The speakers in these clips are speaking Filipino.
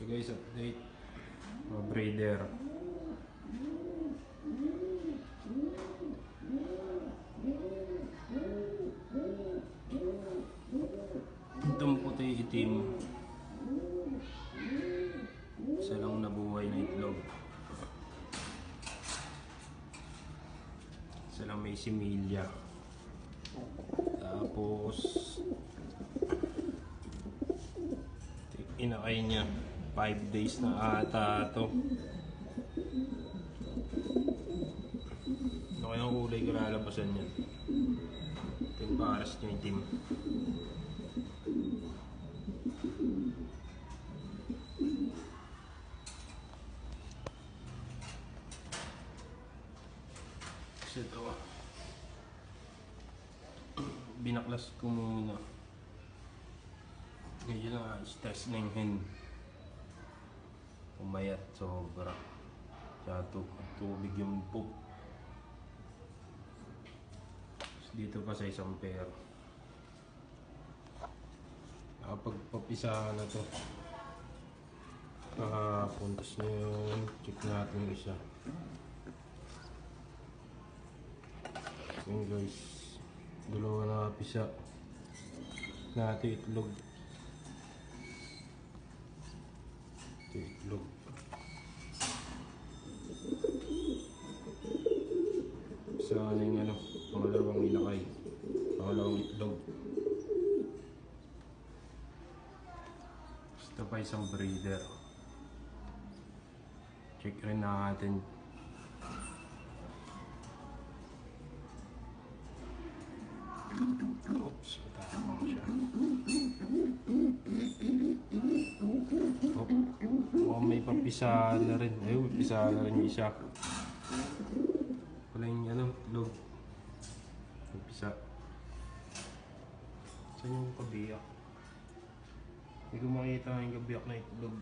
Ito guys, update. Mga breeder. Itong puti itim. Isa lang nabuhay na itlog. Isa lang may similya. Tapos inakay niya 5 days na ata to. Ano kayang kulay ko lalabasan niya ito yung paras niya itim kasi binaklas ko muna. Medyo na stress na yung hen umayat sobra. Tu tubig yung poop. Dito pa sa isang pair. Nakapagpapisa na to. Nakapuntas na yun check natin isa. Yun guys. Dalawa na pisa. Natin itlog ito yung itlog sa ano yung ano pangalawang ilakay pangalawang itlog ito pa isang breeder. Check rin natin pampisa na rin. Ay, may pisa na rin yung isa. Wala yung ano, log. Pampisa. Saan yung kabiyak? Hindi ko makita yung kabiyak na itlog.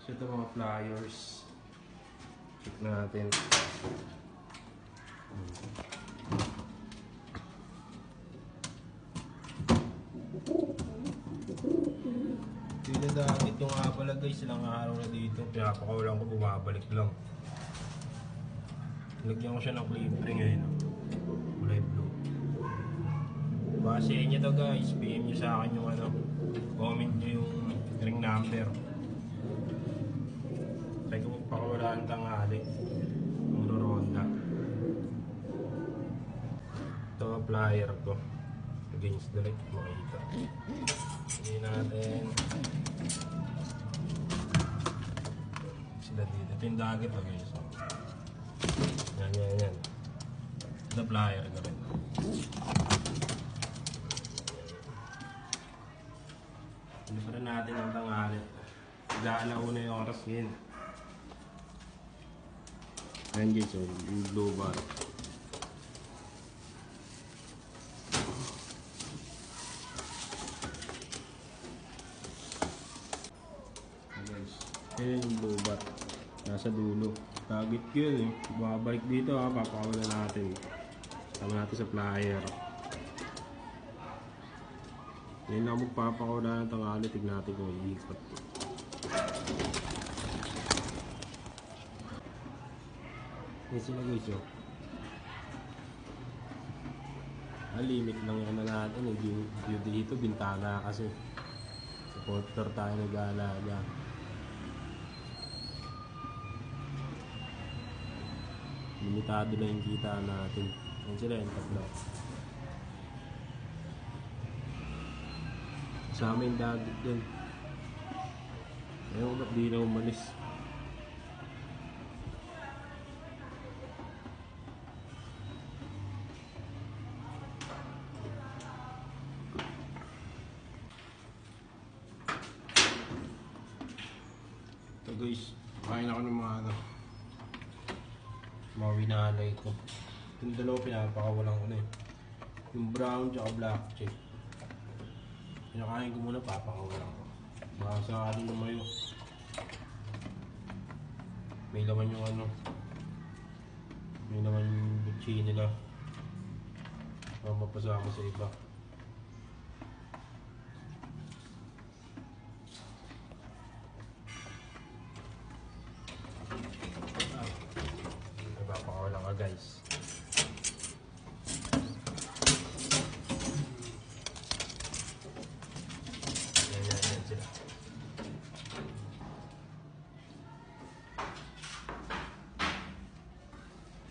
So ito mga flyers. Check natin. Hindi na dahil ito nga pala guys, ilang araw na dito. Pinapakawalan ko, bumabalik lang. Lagyan ko siya ng clip-ring ngayon. Kulay blue. Base niyo to guys, PM niyo sa akin yung ano, comment niyo yung ring number. Try ko magpakawalaan tanghali. Ang ronda. Ito flyer ko. Against the light, makita. Hindi natin. Sila dito. Ito yung dagat oh guys. Yan, yan, yan. The flyer ko rin. Libre natin ang tangali. Gaalaw na yung oras ngayon. Ayan guys, yung blue bar. Ayan, guys. Ayan yung blue. Nasa dulo. Target ko yun eh. Babalik dito ha, papakawala natin. Tama natin sa flyer. Ngayon lang magpapakawala ng tangali. Tignan natin kung iikot. Yan sila guys oh. Ah, limit lang yung ano natin eh. View, view dito, bintana kasi. Supporter tayo nag-aalaga. Limitado lang yung kita natin. Yan sila yung tatlo. Sa amin dagat. Ayaw ko ba't di na umalis. Guys, kain ako ng mga ano, mga winalay ko. Yung dalawa pinapakawalan ko na eh. Yung brown tsaka black chick. Pinakain ko muna, papakawalan ko. Baka sakali lumayo. May laman yung ano. May laman yung butchi nila. Baka mapasama sa iba.